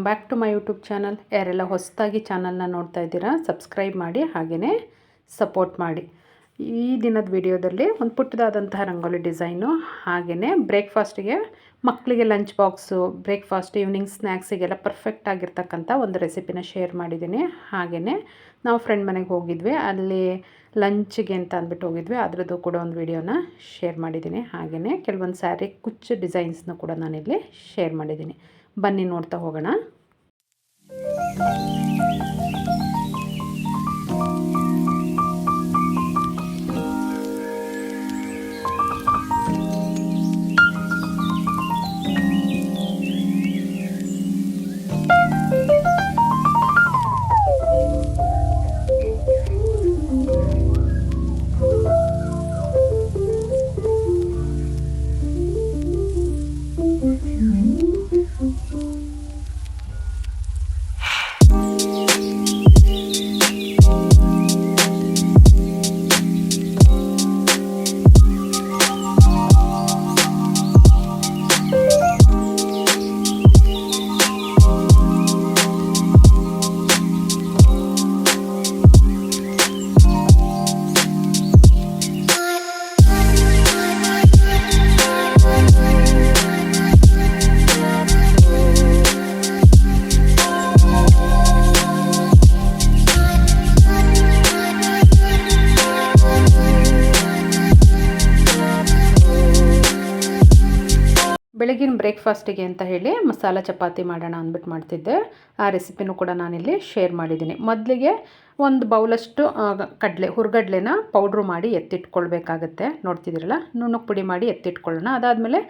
Welcome back to my YouTube channel ಯಾರೆಲ್ಲ ಹೊಸದಾಗಿ ಚಾನಲ್ನ ನೋಡ್ತಾ ಇದ್ದೀರಾ ಸಬ್ಸ್ಕ್ರೈಬ್ ಮಾಡಿ ಹಾಗೆಯೇ ಸಪೋರ್ಟ್ ಮಾಡಿ. ಈ ದಿನದ ವಿಡಿಯೋದಲ್ಲಿ ಒಂದು ಪುಟ್ಟದಾದಂತಹ ರಂಗೋಲಿ ಡಿಸೈನು ಹಾಗೆಯೇ ಬ್ರೇಕ್ಫಾಸ್ಟಿಗೆ ಮಕ್ಕಳಿಗೆ ಲಂಚ್ ಬಾಕ್ಸು ಬ್ರೇಕ್ಫಾಸ್ಟ್ ಈವ್ನಿಂಗ್ ಸ್ನ್ಯಾಕ್ಸಿಗೆಲ್ಲ ಪರ್ಫೆಕ್ಟ್ ಆಗಿರ್ತಕ್ಕಂಥ ಒಂದು ರೆಸಿಪಿನ ಶೇರ್ ಮಾಡಿದ್ದೀನಿ. ಹಾಗೆಯೇ ನಾವು ಫ್ರೆಂಡ್ ಮನೆಗೆ ಹೋಗಿದ್ವಿ. ಅಲ್ಲಿ ಲಂಚ್ಗೆ ಅಂತ ಅಂದ್ಬಿಟ್ಟು ಹೋಗಿದ್ವಿ. ಅದರದ್ದು ಕೂಡ ಒಂದು ವಿಡಿಯೋನ ಶೇರ್ ಮಾಡಿದ್ದೀನಿ. ಹಾಗೆಯೇ ಕೆಲವೊಂದು ಸ್ಯಾರಿ ಕುಚ್ಚು ಡಿಸೈನ್ಸ್ನ ಕೂಡ ನಾನಿಲ್ಲಿ ಶೇರ್ ಮಾಡಿದ್ದೀನಿ. ಬನ್ನಿ ನೋಡ್ತಾ ಹೋಗೋಣ. ಬ್ರೇಕ್ಫಾಸ್ಟಿಗೆ ಅಂತ ಹೇಳಿ ಮಸಾಲ ಚಪಾತಿ ಮಾಡೋಣ ಅಂದ್ಬಿಟ್ಟು ಮಾಡ್ತಿದ್ದೆ. ಆ ರೆಸಿಪಿನೂ ಕೂಡ ನಾನಿಲ್ಲಿ ಶೇರ್ ಮಾಡಿದ್ದೀನಿ. ಮೊದಲಿಗೆ ಒಂದು ಬೌಲಷ್ಟು ಕಡಲೆ, ಹುರ್ಗಡ್ಲೆನ ಪೌಡ್ರು ಮಾಡಿ ಎತ್ತಿಟ್ಕೊಳ್ಬೇಕಾಗತ್ತೆ. ನೋಡ್ತಿದ್ದೀರಲ್ಲ? ನುಣ್ಣಗೆ ಪುಡಿ ಮಾಡಿ ಎತ್ತಿಟ್ಕೊಳ್ಳೋಣ. ಅದಾದಮೇಲೆ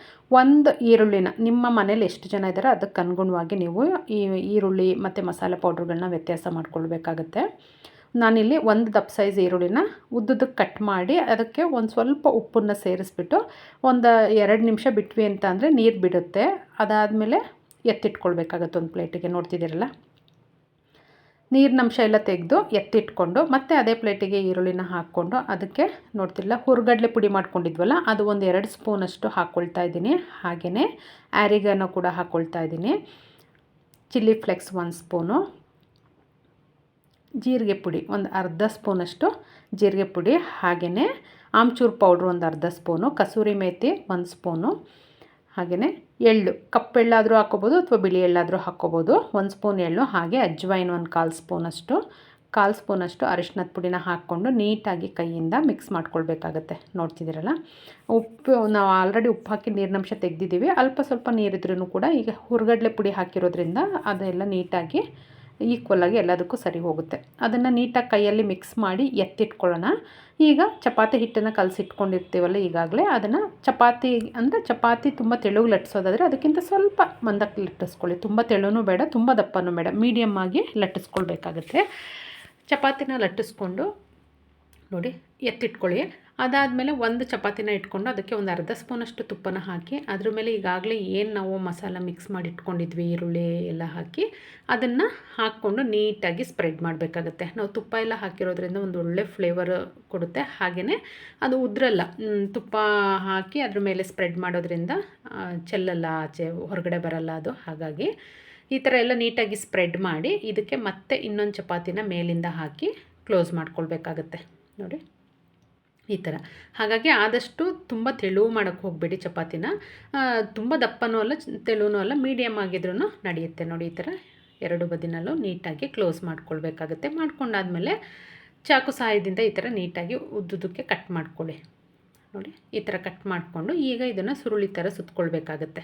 ಒಂದು ಈರುಳ್ಳಿನ, ನಿಮ್ಮ ಮನೇಲಿ ಎಷ್ಟು ಜನ ಇದ್ದಾರೆ ಅದಕ್ಕೆ ಅನುಗುಣವಾಗಿ ನೀವು ಈ ಈರುಳ್ಳಿ ಮತ್ತು ಮಸಾಲೆ ಪೌಡ್ರುಗಳನ್ನ ವ್ಯತ್ಯಾಸ ಮಾಡ್ಕೊಳ್ಬೇಕಾಗತ್ತೆ. ನಾನಿಲ್ಲಿ ಒಂದು ದಪ್ಪ ಸೈಜ್ ಈರುಳ್ಳಿನ ಉದ್ದುದಕ್ಕೆ ಕಟ್ ಮಾಡಿ ಅದಕ್ಕೆ ಒಂದು ಸ್ವಲ್ಪ ಉಪ್ಪನ್ನು ಸೇರಿಸ್ಬಿಟ್ಟು ಒಂದು ಎರಡು ನಿಮಿಷ ಬಿಟ್ವಿ ಅಂತ ಅಂದರೆ ನೀರು ಬಿಡುತ್ತೆ. ಅದಾದಮೇಲೆ ಎತ್ತಿಟ್ಕೊಳ್ಬೇಕಾಗತ್ತೆ ಒಂದು ಪ್ಲೇಟಿಗೆ ನೋಡ್ತಿದ್ದೀರಲ್ಲ? ನೀರಿನಂಶ ಎಲ್ಲ ತೆಗೆದು ಎತ್ತಿಟ್ಕೊಂಡು ಮತ್ತೆ ಅದೇ ಪ್ಲೇಟಿಗೆ ಈರುಳ್ಳಿನ ಹಾಕ್ಕೊಂಡು ಅದಕ್ಕೆ ನೋಡ್ತಿಲ್ಲ ಹುರ್ಗಡ್ಲೆ ಪುಡಿ ಮಾಡ್ಕೊಂಡಿದ್ವಲ್ಲ, ಅದು ಒಂದು ಎರಡು ಸ್ಪೂನಷ್ಟು ಹಾಕ್ಕೊಳ್ತಾ ಇದ್ದೀನಿ. ಹಾಗೆಯೇ ಆ್ಯರಿಗನ್ನು ಕೂಡ ಹಾಕ್ಕೊಳ್ತಾ ಇದ್ದೀನಿ. ಚಿಲ್ಲಿ ಫ್ಲೆಕ್ಸ್ ಒಂದು ಸ್ಪೂನು ಜೀರಿಗೆ ಪುಡಿ ಒಂದು ಅರ್ಧ ಸ್ಪೂನಷ್ಟು ಜೀರಿಗೆ ಪುಡಿ, ಹಾಗೆಯೇ ಆಮ್ಚೂರು ಪೌಡ್ರ್ ಒಂದು ಅರ್ಧ ಸ್ಪೂನು, ಕಸೂರಿ ಮೇಥಿ ಒಂದು ಸ್ಪೂನು, ಹಾಗೆಯೇ ಎಳ್ಳು. ಕಪ್ಪೆಳ್ಳಾದರೂ ಹಾಕ್ಕೋಬೋದು ಅಥವಾ ಬಿಳಿ ಎಳ್ಳಾದರೂ ಹಾಕ್ಕೋಬೋದು. ಒಂದು ಸ್ಪೂನ್ ಎಳ್ಳು, ಹಾಗೆ ಅಜ್ವೈನ್ ಒಂದು ಕಾಲು ಸ್ಪೂನಷ್ಟು ಕಾಲು ಸ್ಪೂನಷ್ಟು ಅರಿಶಿನದ ಪುಡಿನ ಹಾಕ್ಕೊಂಡು ನೀಟಾಗಿ ಕೈಯಿಂದ ಮಿಕ್ಸ್ ಮಾಡ್ಕೊಳ್ಬೇಕಾಗತ್ತೆ. ನೋಡ್ತಿದ್ದೀರಲ್ಲ? ಉಪ್ಪು, ನಾವು ಆಲ್ರೆಡಿ ಉಪ್ಪು ಹಾಕಿ ನೀರಿನಂಶ ತೆಗೆದಿದ್ದೀವಿ. ಅಲ್ಪ ಸ್ವಲ್ಪ ನೀರಿದ್ರೂ ಕೂಡ ಈಗ ಹುರ್ಗಡ್ಲೆ ಪುಡಿ ಹಾಕಿರೋದ್ರಿಂದ ಅದೆಲ್ಲ ನೀಟಾಗಿ ಈಕ್ವಲಾಗಿ ಎಲ್ಲದಕ್ಕೂ ಸರಿ ಹೋಗುತ್ತೆ. ಅದನ್ನು ನೀಟಾಗಿ ಕೈಯಲ್ಲಿ ಮಿಕ್ಸ್ ಮಾಡಿ ಎತ್ತಿಟ್ಕೊಳ್ಳೋಣ. ಈಗ ಚಪಾತಿ ಹಿಟ್ಟನ್ನು ಕಲಸಿಟ್ಕೊಂಡಿರ್ತೀವಲ್ಲ ಈಗಾಗಲೇ ಅದನ್ನು ಚಪಾತಿ, ಅಂದರೆ ಚಪಾತಿ ತುಂಬ ತೆಳುಗೆ ಲಟ್ಟಿಸೋದಾದರೆ ಅದಕ್ಕಿಂತ ಸ್ವಲ್ಪ ಮಂದಕ್ಕೆ ಲಟ್ಟಿಸ್ಕೊಳ್ಳಿ. ತುಂಬ ತೆಳುನೂ ಬೇಡ, ತುಂಬ ದಪ್ಪನೂ ಬೇಡ. ಮೀಡಿಯಮ್ ಆಗಿ ಲಟ್ಟಿಸ್ಕೊಳ್ಬೇಕಾಗುತ್ತೆ. ಚಪಾತಿನ ಲಟ್ಟಿಸ್ಕೊಂಡು ನೋಡಿ ಎತ್ತಿಟ್ಕೊಳ್ಳಿ. ಅದಾದಮೇಲೆ ಒಂದು ಚಪಾತಿನ ಇಟ್ಕೊಂಡು ಅದಕ್ಕೆ ಒಂದು ಅರ್ಧ ಸ್ಪೂನಷ್ಟು ತುಪ್ಪನ ಹಾಕಿ, ಅದ್ರ ಮೇಲೆ ಈಗಾಗಲೇ ಏನು ನಾವು ಮಸಾಲ ಮಿಕ್ಸ್ ಮಾಡಿ ಇಟ್ಕೊಂಡಿದ್ವಿ, ಈರುಳ್ಳಿ ಎಲ್ಲ ಹಾಕಿ, ಅದನ್ನು ಹಾಕ್ಕೊಂಡು ನೀಟಾಗಿ ಸ್ಪ್ರೆಡ್ ಮಾಡಬೇಕಾಗತ್ತೆ. ನಾವು ತುಪ್ಪ ಎಲ್ಲ ಹಾಕಿರೋದ್ರಿಂದ ಒಂದು ಒಳ್ಳೆ ಫ್ಲೇವರ್ ಕೊಡುತ್ತೆ. ಹಾಗೆಯೇ ಅದು ಉದ್ರಲ್ಲ ತುಪ್ಪ ಹಾಕಿ ಅದ್ರ ಮೇಲೆ ಸ್ಪ್ರೆಡ್ ಮಾಡೋದ್ರಿಂದ ಚೆಲ್ಲಲ್ಲ, ಆಚೆ ಹೊರಗಡೆ ಬರಲ್ಲ ಅದು. ಹಾಗಾಗಿ ಈ ಥರ ಎಲ್ಲ ನೀಟಾಗಿ ಸ್ಪ್ರೆಡ್ ಮಾಡಿ ಇದಕ್ಕೆ ಮತ್ತೆ ಇನ್ನೊಂದು ಚಪಾತಿನ ಮೇಲಿಂದ ಹಾಕಿ ಕ್ಲೋಸ್ ಮಾಡ್ಕೊಳ್ಬೇಕಾಗತ್ತೆ. ನೋಡಿ. ಈ ಥರ. ಹಾಗಾಗಿ ಆದಷ್ಟು ತುಂಬ ತೆಳು ಮಾಡೋಕ್ಕೆ ಹೋಗಬೇಡಿ ಚಪಾತಿನ. ತುಂಬ ದಪ್ಪನೂ ಅಲ್ಲ ತೆಳುವೂ ಅಲ್ಲ ಮೀಡಿಯಮ್ ಆಗಿದ್ರೂ ನಡೆಯುತ್ತೆ ನೋಡಿ ಈ ಥರ. ಎರಡು ಬದಿನಲ್ಲೂ ನೀಟಾಗಿ ಕ್ಲೋಸ್ ಮಾಡ್ಕೊಳ್ಬೇಕಾಗತ್ತೆ. ಮಾಡ್ಕೊಂಡಾದ್ಮೇಲೆ ಚಾಕು ಸಹಾಯದಿಂದ ಈ ಥರ ನೀಟಾಗಿ ಉದ್ದುದಕ್ಕೆ ಕಟ್ ಮಾಡ್ಕೊಳ್ಳಿ. ನೋಡಿ, ಈ ಥರ ಕಟ್ ಮಾಡಿಕೊಂಡು ಈಗ ಇದನ್ನು ಸುರುಳಿ ಥರ ಸುತ್ಕೊಳ್ಬೇಕಾಗತ್ತೆ.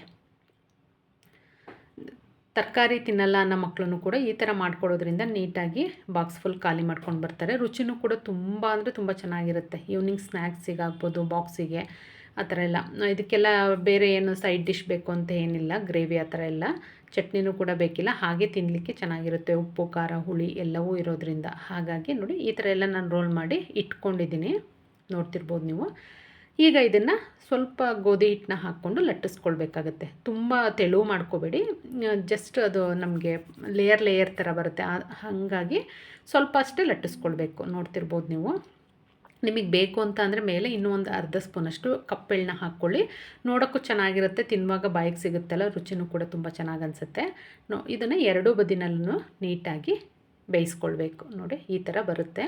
ತರಕಾರಿ ತಿನ್ನಲ್ಲ ಅನ್ನೋ ಮಕ್ಕಳು ಕೂಡ ಈ ಥರ ಮಾಡ್ಕೊಡೋದ್ರಿಂದ ನೀಟಾಗಿ ಬಾಕ್ಸ್ ಫುಲ್ ಖಾಲಿ ಮಾಡ್ಕೊಂಡು ಬರ್ತಾರೆ. ರುಚಿನೂ ಕೂಡ ತುಂಬ ಅಂದರೆ ತುಂಬ ಚೆನ್ನಾಗಿರುತ್ತೆ. ಈವ್ನಿಂಗ್ ಸ್ನ್ಯಾಕ್ಸಿಗೆ ಆಗ್ಬೋದು ಬಾಕ್ಸಿಗೆ ಆ ಥರ ಎಲ್ಲ. ಇದಕ್ಕೆಲ್ಲ ಬೇರೆ ಏನು ಸೈಡ್ ಡಿಶ್ ಬೇಕು ಅಂತ ಏನಿಲ್ಲ. ಗ್ರೇವಿ ಆ ಥರ ಎಲ್ಲ. ಚಟ್ನಿನೂ ಕೂಡ ಬೇಕಿಲ್ಲ. ಹಾಗೆ ತಿನ್ನಲಿಕ್ಕೆ ಚೆನ್ನಾಗಿರುತ್ತೆ. ಉಪ್ಪು, ಖಾರ, ಹುಳಿ ಎಲ್ಲವೂ ಇರೋದ್ರಿಂದ. ಹಾಗಾಗಿ ನೋಡಿ ಈ ಥರ ಎಲ್ಲ ನಾನು ರೋಲ್ ಮಾಡಿ ಇಟ್ಕೊಂಡಿದ್ದೀನಿ. ನೋಡ್ತಿರ್ಬೋದು ನೀವು. ಈಗ ಇದನ್ನು ಸ್ವಲ್ಪ ಗೋಧಿ ಹಿಟ್ಟನ್ನ ಹಾಕ್ಕೊಂಡು ಲಟ್ಟಿಸ್ಕೊಳ್ಬೇಕಾಗತ್ತೆ. ತುಂಬ ತೆಳು ಮಾಡ್ಕೋಬೇಡಿ. ಜಸ್ಟ್ ಅದು ನಮಗೆ ಲೇಯರ್ ಲೇಯರ್ ಥರ ಬರುತ್ತೆ. ಹಾಗಾಗಿ ಸ್ವಲ್ಪ ಅಷ್ಟೇ ಲಟ್ಟಿಸ್ಕೊಳ್ಬೇಕು. ನೋಡ್ತಿರ್ಬೋದು ನೀವು. ನಿಮಗೆ ಬೇಕು ಅಂತ ಅಂದರೆ ಮೇಲೆ ಇನ್ನೂ ಒಂದು ಅರ್ಧ ಸ್ಪೂನಷ್ಟು ಕಪ್ಪೆಳ್ನ ಹಾಕ್ಕೊಳ್ಳಿ. ನೋಡೋಕ್ಕೂ ಚೆನ್ನಾಗಿರುತ್ತೆ. ತಿನ್ನುವಾಗ ಬಾಯಿಗೆ ಸಿಗುತ್ತಲ್ಲ, ರುಚಿನೂ ಕೂಡ ತುಂಬ ಚೆನ್ನಾಗಿ ಅನಿಸುತ್ತೆ. ನೋ, ಇದನ್ನು ಎರಡೂ ಬದಿನಲ್ಲೂ ನೀಟಾಗಿ ಬೇಯಿಸ್ಕೊಳ್ಬೇಕು. ನೋಡಿ, ಈ ಥರ ಬರುತ್ತೆ.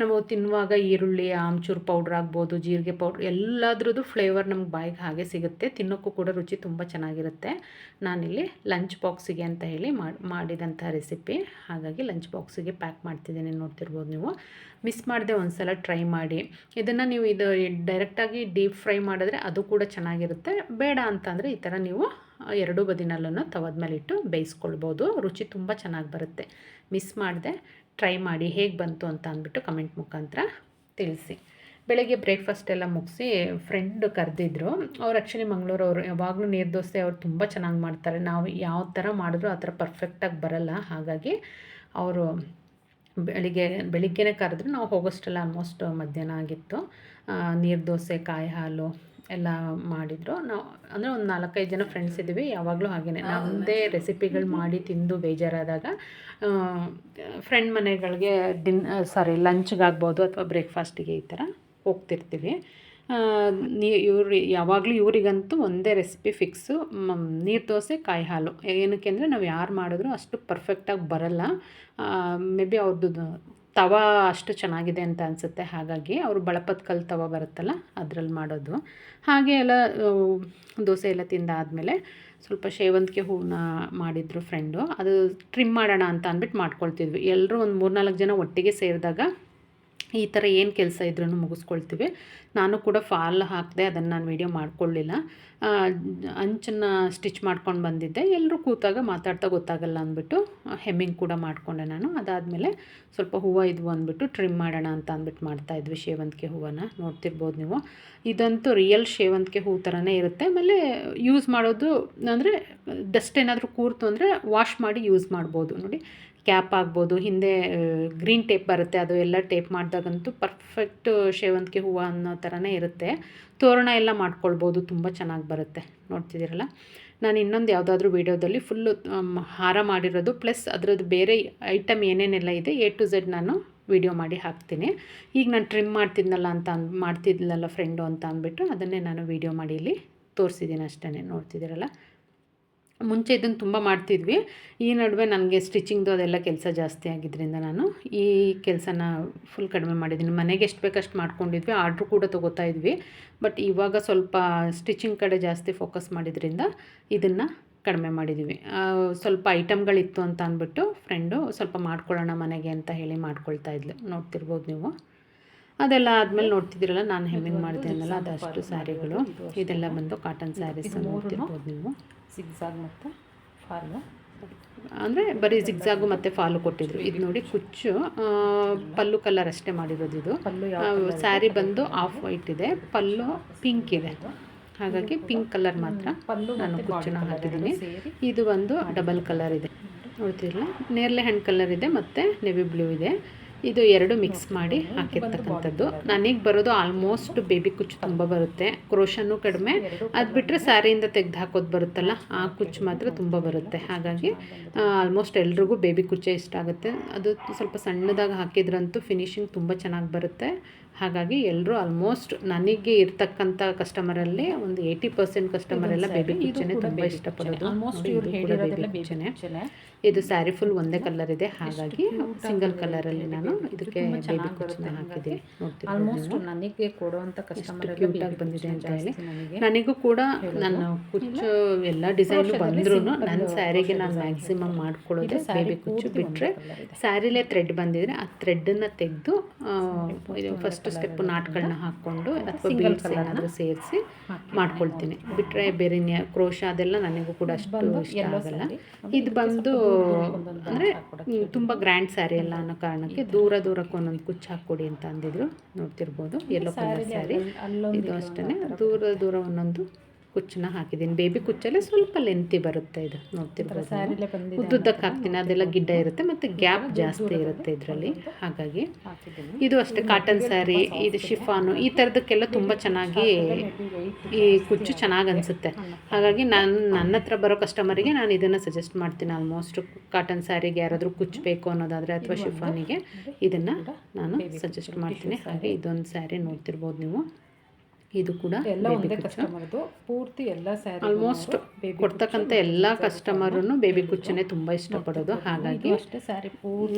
ನಾವು ತಿನ್ನುವಾಗ ಈರುಳ್ಳಿ, ಆಮ್ಚೂರು ಪೌಡ್ರ್ ಆಗ್ಬೋದು, ಜೀರಿಗೆ ಪೌಡ್ರ್, ಎಲ್ಲದ್ರದ್ದು ಫ್ಲೇವರ್ ನಮ್ಗೆ ಬಾಯಿಗೆ ಹಾಗೆ ಸಿಗುತ್ತೆ. ತಿನ್ನೋಕ್ಕೂ ಕೂಡ ರುಚಿ ತುಂಬ ಚೆನ್ನಾಗಿರುತ್ತೆ. ನಾನಿಲ್ಲಿ ಲಂಚ್ ಬಾಕ್ಸಿಗೆ ಅಂತ ಹೇಳಿ ಮಾಡಿದಂಥ ರೆಸಿಪಿ. ಹಾಗಾಗಿ ಲಂಚ್ ಬಾಕ್ಸಿಗೆ ಪ್ಯಾಕ್ ಮಾಡ್ತಿದ್ದೀನಿ ನೋಡ್ತಿರ್ಬೋದು ನೀವು. ಮಿಸ್ ಮಾಡಿದೆ ಒಂದು ಸಲ ಟ್ರೈ ಮಾಡಿ. ಇದನ್ನು ನೀವು ಇದು ಡೈರೆಕ್ಟಾಗಿ ಡೀಪ್ ಫ್ರೈ ಮಾಡಿದ್ರೆ ಅದು ಕೂಡ ಚೆನ್ನಾಗಿರುತ್ತೆ. ಬೇಡ ಅಂತಂದರೆ ಈ ಥರ ನೀವು ಎರಡೂ ಬದಿನಲ್ಲೂ ತವದ ಮೇಲೆ ಇಟ್ಟು ಬೇಯಿಸ್ಕೊಳ್ಬೋದು. ರುಚಿ ತುಂಬ ಚೆನ್ನಾಗಿ ಬರುತ್ತೆ. ಮಿಸ್ ಮಾಡಿದೆ, ಟ್ರೈ ಮಾಡಿ ಹೇಗೆ ಬಂತು ಅಂತ ಅಂದ್ಬಿಟ್ಟು ಕಮೆಂಟ್ ಮುಖಾಂತರ ತಿಳಿಸಿ. ಬೆಳಗ್ಗೆ ಬ್ರೇಕ್ಫಾಸ್ಟ್ ಎಲ್ಲ ಮುಗಿಸಿ ಫ್ರೆಂಡ್ ಕರೆದಿದ್ರು. ಅವ್ರು ಆ್ಯಕ್ಚುಲಿ ಮಂಗಳೂರವರು ಯಾವಾಗಲೂ ನೀರು ದೋಸೆ ಅವ್ರು ತುಂಬ ಚೆನ್ನಾಗಿ ಮಾಡ್ತಾರೆ. ನಾವು ಯಾವ ಥರ ಮಾಡಿದ್ರು ಆ ಥರ ಪರ್ಫೆಕ್ಟಾಗಿ ಬರಲ್ಲ. ಹಾಗಾಗಿ ಅವರು ಬೆಳಿಗ್ಗೆ, ಬೆಳಿಗ್ಗೆನೇ ಕರೆದ್ರು. ನಾವು ಹೋಗೋಷ್ಟೆಲ್ಲ ಆಲ್ಮೋಸ್ಟ್ ಮಧ್ಯಾಹ್ನ ಆಗಿತ್ತು. ನೀರು ದೋಸೆ, ಕಾಯಿ ಹಾಲು ಎಲ್ಲ ಮಾಡಿದರು. ನಾವು ಅಂದರೆ ಒಂದು ನಾಲ್ಕೈದು ಜನ ಫ್ರೆಂಡ್ಸ್ ಇದ್ದೀವಿ ಯಾವಾಗಲೂ ಹಾಗೆಯೇ ನಮ್ಮದೇ ರೆಸಿಪಿಗಳು ಮಾಡಿ ತಿಂದು ಬೇಜಾರಾದಾಗ ಫ್ರೆಂಡ್ ಮನೆಗಳಿಗೆ ಡಿನ್ ಸಾರಿ ಲಂಚ್ಗಾಗ್ಬೋದು ಅಥವಾ ಬ್ರೇಕ್ಫಾಸ್ಟಿಗೆ ಈ ಥರ ಹೋಗ್ತಿರ್ತೀವಿ. ನೀ ಇವ್ರು ಯಾವಾಗಲೂ ಇವರಿಗಂತೂ ಒಂದೇ ರೆಸಿಪಿ ಫಿಕ್ಸು ನೀರು ದೋಸೆ ಕಾಯಿ ಹಾಲು. ಏನಕ್ಕೆ ಅಂದರೆ ನಾವು ಯಾರು ಮಾಡಿದ್ರು ಅಷ್ಟು ಪರ್ಫೆಕ್ಟಾಗಿ ಬರಲ್ಲ. ಮೇ ಬಿ ಅವ್ರದ್ದು ತವ ಅಷ್ಟು ಚೆನ್ನಾಗಿದೆ ಅಂತ ಅನಿಸುತ್ತೆ. ಹಾಗಾಗಿ ಅವರು ಬಳಪದ ಕಲ್ಲು ತವ ಬರುತ್ತಲ್ಲ, ಅದರಲ್ಲಿ ಮಾಡೋದು. ಹಾಗೆ ಎಲ್ಲ ದೋಸೆ ಎಲ್ಲ ತಿಂದಾದಮೇಲೆ ಸ್ವಲ್ಪ ಸೇವಂತಿಗೆ ಹೂವನ್ನ ಮಾಡಿದ್ರು ಫ್ರೆಂಡು ಅದು ಟ್ರಿಮ್ ಮಾಡೋಣ ಅಂತ ಅಂದ್ಬಿಟ್ಟು ಮಾಡ್ಕೊಳ್ತಿದ್ವಿ. ಎಲ್ಲರೂ ಒಂದು ಮೂರು ನಾಲ್ಕು ಜನ ಒಟ್ಟಿಗೆ ಸೇರಿದಾಗ ಈ ಥರ ಏನು ಕೆಲಸ ಇದ್ರೂ ಮುಗಿಸ್ಕೊಳ್ತೀವಿ. ನಾನು ಕೂಡ ಫಾಲ್ ಹಾಕಿದೆ ಅದನ್ನು ನಾನು ವೀಡಿಯೋ ಮಾಡ್ಕೊಳ್ಳಿಲ್ಲ. ಅಂಚನ್ನು ಸ್ಟಿಚ್ ಮಾಡ್ಕೊಂಡು ಬಂದಿದ್ದೆ. ಎಲ್ಲರೂ ಕೂತಾಗ ಮಾತಾಡ್ತಾ ಗೊತ್ತಾಗಲ್ಲ ಅಂದ್ಬಿಟ್ಟು, ಹೆಮ್ಮಿಂಗ್ ಕೂಡ ಮಾಡಿಕೊಂಡೆ ನಾನು. ಅದಾದಮೇಲೆ ಸ್ವಲ್ಪ ಹೂವು ಇದ್ವು ಅಂದ್ಬಿಟ್ಟು ಟ್ರಿಮ್ ಮಾಡೋಣ ಅಂತ ಅಂದ್ಬಿಟ್ಟು ಮಾಡ್ತಾಯಿದ್ವಿ ಸೇವಂತಿಗೆ ಹೂವನ್ನು ನೋಡ್ತಿರ್ಬೋದು ನೀವು. ಇದಂತೂ ರಿಯಲ್ ಸೇವಂತಿಗೆ ಹೂ ಥರನೇ ಇರುತ್ತೆ. ಆಮೇಲೆ ಯೂಸ್ ಮಾಡೋದು ಅಂದರೆ ಡಸ್ಟ್ ಏನಾದರೂ ಕೂರ್ತು ಅಂದರೆ ವಾಶ್ ಮಾಡಿ ಯೂಸ್ ಮಾಡ್ಬೋದು. ನೋಡಿ ಕ್ಯಾಪ್ ಆಗ್ಬೋದು, ಹಿಂದೆ ಗ್ರೀನ್ ಟೇಪ್ ಬರುತ್ತೆ, ಅದು ಎಲ್ಲ ಟೇಪ್ ಮಾಡಿದಾಗಂತೂ ಪರ್ಫೆಕ್ಟ್ ಸೇವಂತಿಗೆ ಹೂವು ಅನ್ನೋ ಥರನೇ ಇರುತ್ತೆ. ತೋರಣ ಎಲ್ಲ ಮಾಡ್ಕೊಳ್ಬೋದು, ತುಂಬ ಚೆನ್ನಾಗಿ ಬರುತ್ತೆ. ನೋಡ್ತಿದ್ದೀರಲ್ಲ? ನಾನು ಇನ್ನೊಂದು ಯಾವುದಾದ್ರೂ ವೀಡಿಯೋದಲ್ಲಿ ಫುಲ್ಲು ಹಾರ ಮಾಡಿರೋದು, ಪ್ಲಸ್ ಅದರದ್ದು ಬೇರೆ ಐಟಮ್ ಏನೇನೆಲ್ಲ ಇದೆ, ಎ ಟು ಝೆಡ್ ನಾನು ವೀಡಿಯೋ ಮಾಡಿ ಹಾಕ್ತೀನಿ. ಈಗ ನಾನು ಟ್ರಿಮ್ ಮಾಡ್ತಿದ್ನಲ್ಲ ಅಂತ ಅನ್, ಮಾಡ್ತಿದ್ನಲ್ಲ ಫ್ರೆಂಡು ಅಂತ ಅಂದ್ಬಿಟ್ಟು ಅದನ್ನೇ ನಾನು ವೀಡಿಯೋ ಮಾಡಿ ಇಲ್ಲಿ ತೋರಿಸಿದ್ದೀನಿ ಅಷ್ಟೇ ನೋಡ್ತಿದ್ದೀರಲ್ಲ? ಮುಂಚೆ ಇದನ್ನು ತುಂಬ ಮಾಡ್ತಿದ್ವಿ. ಈ ನಡುವೆ ನನಗೆ ಸ್ಟಿಚಿಂಗ್ದು ಅದೆಲ್ಲ ಕೆಲಸ ಜಾಸ್ತಿ ಆಗಿದ್ದರಿಂದ ನಾನು ಈ ಕೆಲಸನ ಫುಲ್ ಕಡಿಮೆ ಮಾಡಿದ್ದೀನಿ. ಮನೆಗೆ ಎಷ್ಟು ಬೇಕಷ್ಟು ಮಾಡ್ಕೊಂಡಿದ್ವಿ. ಆರ್ಡ್ರ್ ಕೂಡ ತೊಗೋತಾ ಇದ್ವಿ. ಬಟ್ ಇವಾಗ ಸ್ವಲ್ಪ ಸ್ಟಿಚಿಂಗ್ ಕಡೆ ಜಾಸ್ತಿ ಫೋಕಸ್ ಮಾಡಿದ್ರಿಂದ ಇದನ್ನು ಕಡಿಮೆ ಮಾಡಿದ್ದೀವಿ ಸ್ವಲ್ಪ ಐಟಮ್ಗಳಿತ್ತು ಅಂತ ಅಂದ್ಬಿಟ್ಟು ಫ್ರೆಂಡು ಸ್ವಲ್ಪ ಮಾಡ್ಕೊಳ್ಳೋಣ ಮನೆಗೆ ಅಂತ ಹೇಳಿ ಮಾಡ್ಕೊಳ್ತಾ ಇದ್ಲು. ನೋಡ್ತಿರ್ಬೋದು ನೀವು. ಅದೆಲ್ಲ ಆದಮೇಲೆ ನೋಡ್ತಿದ್ದೀರಲ್ಲ ನಾನು ಹೆಮ್ಮಿಂಗ್ ಮಾಡಿದೆ ಅನ್ನಲ್ಲ ಅದಷ್ಟು ಸ್ಯಾರಿಗಳು ಇದೆಲ್ಲ ಬಂದು ಕಾಟನ್ ಸ್ಯಾರೀಸ್ ನೋಡ್ತಿರ್ಬೋದು ನೀವು. ಸಿಗ್ಸಾಗ್ ಮತ್ತು ಫಾಲು ಅಂದರೆ ಬರೀ ಜಿಗ್ಜಾಗು ಮತ್ತು ಫಾಲು ಕೊಟ್ಟಿದ್ರು. ಇದು ನೋಡಿ ಕುಚ್ಚು. ಪಲ್ಲು ಕಲರ್ ಅಷ್ಟೇ ಮಾಡಿರೋದು ಇದು. ಪಲ್ಲು ಸ್ಯಾರಿ ಬಂದು ಆಫ್ ವೈಟ್ ಇದೆ. ಪಲ್ಲು ಪಿಂಕ್ ಇದೆ. ಹಾಗಾಗಿ ಪಿಂಕ್ ಕಲರ್ ಮಾತ್ರ ಪಲ್ಲು ನಾನು ಕುಚ್ಚನ್ನ ಹಾಕಿದ್ದೀನಿ. ಇದು ಒಂದು ಡಬಲ್ ಕಲರ್ ಇದೆ. ನೋಡ್ತಿರಲ್ಲ ನೇರಳೆ ಹಣ್ಣು ಕಲರ್ ಇದೆ ಮತ್ತು ನೆವಿ ಬ್ಲೂ ಇದೆ. ಇದು ಎರಡು ಮಿಕ್ಸ್ ಮಾಡಿ ಹಾಕಿರ್ತಕ್ಕಂಥದ್ದು. ನನಗೆ ಬರೋದು ಆಲ್ಮೋಸ್ಟ್ ಬೇಬಿ ಕುಚ್ಚು ತುಂಬ ಬರುತ್ತೆ. ಕ್ರೋಶನು ಕಡಿಮೆ. ಅದು ಬಿಟ್ಟರೆ ಸ್ಯಾರಿಯಿಂದ ತೆಗೆದು ಹಾಕೋದು ಬರುತ್ತಲ್ಲ, ಆ ಕುಚ್ಚು ಮಾತ್ರ ತುಂಬ ಬರುತ್ತೆ. ಹಾಗಾಗಿ ಆಲ್ಮೋಸ್ಟ್ ಎಲ್ರಿಗೂ ಬೇಬಿ ಕುಚ್ಚೆ ಇಷ್ಟ ಆಗುತ್ತೆ. ಅದು ಸ್ವಲ್ಪ ಸಣ್ಣದಾಗಿ ಹಾಕಿದ್ರಂತೂ ಫಿನಿಶಿಂಗ್ ತುಂಬ ಚೆನ್ನಾಗಿ ಬರುತ್ತೆ. ಹಾಗಾಗಿ ಎಲ್ಲರೂ ಆಲ್ಮೋಸ್ಟ್ ನನಗೆ ಇರ್ತಕ್ಕಂಥ ಕಸ್ಟಮರಲ್ಲಿ ಒಂದು ಏಯ್ಟಿ ಪರ್ಸೆಂಟ್ ಕಸ್ಟಮರ್ ಎಲ್ಲ ಬೇಬಿ ಕಿಚನೆ ತುಂಬ ಇಷ್ಟಪಡೋದು ಇದು ಸ್ಯಾರಿ ಫುಲ್ ಒಂದೇ ಕಲರ್ ಇದೆ. ಹಾಗಾಗಿ ಸಿಂಗಲ್ ಕಲರಲ್ಲಿ ನಾನು ಇದಕ್ಕೆ ಬೇಬಿ ಕುಚ್ಚನ್ನ ಹಾಕಿದ್ದೀನಿ. ನನಗೆ ಕೊಡುವಂಥ ಕಸ್ಟಮರ್ ಬಂದಿದೆ ಅಂತ ಹೇಳಿ. ನನಗೂ. ಕೂಡ ನನ್ನ ಕುಚ್ಚು ಎಲ್ಲ ಡಿಸೈನ್ ಬಂದ್ರೂ ನನ್ನ ಸ್ಯಾರಿಗೆ ನಾನು ಮ್ಯಾಕ್ಸಿಮಮ್ ಮಾಡ್ಕೊಳ್ಳೋದು ಬೇಬಿ ಕುಚ್ಚು ಬಿಟ್ಟರೆ ಸ್ಯಾರಿಲೇ ಥ್ರೆಡ್ ಬಂದಿದ್ರೆ ಆ ಥ್ರೆಡ್ಡನ್ನು ತೆಗೆದು ಇದು ಫಸ್ಟ್ ಸ್ಟೆಪ್ ನಾಟ್ಗಳನ್ನ ಹಾಕ್ಕೊಂಡು ಅಥವಾ ಬೀಡ್ಸ್ ಏನಾದರೂ ಸೇರಿಸಿ ಮಾಡ್ಕೊಳ್ತೀನಿ. ಬಿಟ್ಟರೆ ಬೇರೆ ಕ್ರೋಶ ಅದೆಲ್ಲ ನನಗೂ ಕೂಡ ಅಷ್ಟು ಇಷ್ಟ ಆಗಲ್ಲ. ಇದು ಬಂದು ಅಂದರೆ ತುಂಬ ಗ್ರ್ಯಾಂಡ್ ಸ್ಯಾರಿ ಎಲ್ಲ ಅನ್ನೋ ಕಾರಣಕ್ಕೆ ದೂರ ದೂರಕ್ಕೆ ಒಂದೊಂದು ಕುಚ್ಚು ಹಾಕ್ಕೊಡಿ ಅಂತ ಅಂದಿದ್ರು. ನೋಡ್ತಿರ್ಬೋದು. ಎಲ್ಲೋ ಕಲರ್ ಸ್ಯಾರಿ ಇದು ಅಷ್ಟೇ ದೂರ ದೂರ ಒಂದೊಂದು ಕುಚ್ಚನ್ನ ಹಾಕಿದ್ದೀನಿ. ಬೇಬಿ ಕುಚ್ಚಲ್ಲೇ ಸ್ವಲ್ಪ ಲೆಂತಿ ಬರುತ್ತೆ ಇದು. ನೋಡ್ತಿರ್ಬೋದು ಉದ್ದುದ್ದಕ್ಕೆ ಹಾಕ್ತೀನಿ. ಅದೆಲ್ಲ ಗಿಡ್ಡ ಇರುತ್ತೆ ಮತ್ತು ಗ್ಯಾಪ್ ಜಾಸ್ತಿ ಇರುತ್ತೆ ಇದರಲ್ಲಿ. ಹಾಗಾಗಿ ಇದು ಅಷ್ಟೇ ಕಾಟನ್ ಸ್ಯಾರಿ ಇದು ಶಿಫಾನು ಈ ಥರದಕ್ಕೆಲ್ಲ ತುಂಬ ಚೆನ್ನಾಗಿ ಈ ಕುಚ್ಚು ಚೆನ್ನಾಗಿ ಅನಿಸುತ್ತೆ. ಹಾಗಾಗಿ ನಾನು ನನ್ನ ಹತ್ರ ಬರೋ ಕಸ್ಟಮರಿಗೆ ನಾನು ಇದನ್ನು ಸಜೆಸ್ಟ್ ಮಾಡ್ತೀನಿ. ಆಲ್ಮೋಸ್ಟ್ ಕಾಟನ್ ಸ್ಯಾರಿಗೆ ಯಾರಾದರೂ ಕುಚ್ಚು ಬೇಕು ಅನ್ನೋದಾದರೆ ಅಥವಾ ಶಿಫಾನಿಗೆ ಇದನ್ನು ನಾನು ಸಜೆಸ್ಟ್ ಮಾಡ್ತೀನಿ. ಹಾಗೆ ಇದೊಂದು ಸ್ಯಾರಿ ನೋಡ್ತಿರ್ಬೋದು ನೀವು. ಇದು ಕೂಡ ಎಲ್ಲ ಒಂದೇ ಕಸ್ಟಮರ್ದು ಪೂರ್ತಿ ಎಲ್ಲ ಸ್ಯಾರಿ ಆಲ್ಮೋಸ್ಟ್ ಕೊಡ್ತಕ್ಕಂಥ ಎಲ್ಲ ಕಸ್ಟಮರನ್ನು ಬೇಬಿ ಕುಚ್ಚನೆ ತುಂಬ ಇಷ್ಟಪಡೋದು. ಹಾಗಾಗಿ ಅಷ್ಟೇ ಸ್ಯಾರಿ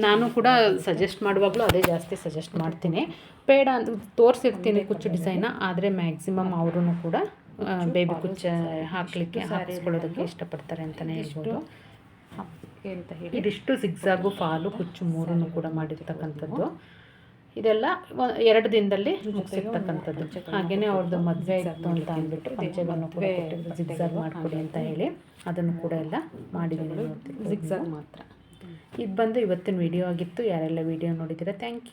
ನಾನು ಕೂಡ ಸಜೆಸ್ಟ್ ಮಾಡುವಾಗಲೂ ಅದೇ ಜಾಸ್ತಿ ಸಜೆಸ್ಟ್ ಮಾಡ್ತೀನಿ. ಬೇಡ ಅಂತ ತೋರಿಸಿರ್ತೀನಿ ಕುಚ್ಚು ಡಿಸೈನ್ ಆದರೆ ಮ್ಯಾಕ್ಸಿಮಮ್ ಅವರು ಕೂಡ ಬೇಬಿ ಕುಚ್ಚ ಹಾಕಲಿಕ್ಕೆ ಹಾಕಿಸ್ಕೊಳ್ಳೋದಕ್ಕೆ ಇಷ್ಟಪಡ್ತಾರೆ ಅಂತಲೇ ಹೇಳ್ಬೋದು. ಇದಿಷ್ಟು ಸಿಗ್ಸಾಗು ಫಾಲು ಕುಚ್ಚು ಮೂರನ್ನು ಕೂಡ ಮಾಡಿರ್ತಕ್ಕಂಥದ್ದು. ಇದೆಲ್ಲ ಎರಡು ದಿನದಲ್ಲಿ ಮುಗಿಸಿರ್ತಕ್ಕಂಥದ್ದು. ಹಾಗೆಯೇ ಅವ್ರದ್ದು ಮದುವೆ ಇತ್ತು ಅಂತ ಅಂದ್ಬಿಟ್ಟು ಪಂಚೆಗಳನ್ನು ಕೂಡ ಜಿಗ್ಸಾಗ್ ಮಾಡಿಕೊಡಿ ಅಂತ ಹೇಳಿ ಅದನ್ನು ಕೂಡ ಎಲ್ಲ ಮಾಡಿದ್ದೀನಿ ಜಿಗ್ಸಾಗ್ ಮಾತ್ರ. ಇದು ಬಂದು ಇವತ್ತಿನ ವಿಡಿಯೋ ಆಗಿತ್ತು. ಯಾರೆಲ್ಲ ವಿಡಿಯೋ ನೋಡಿದ್ದೀರಾ ಥ್ಯಾಂಕ್ ಯು.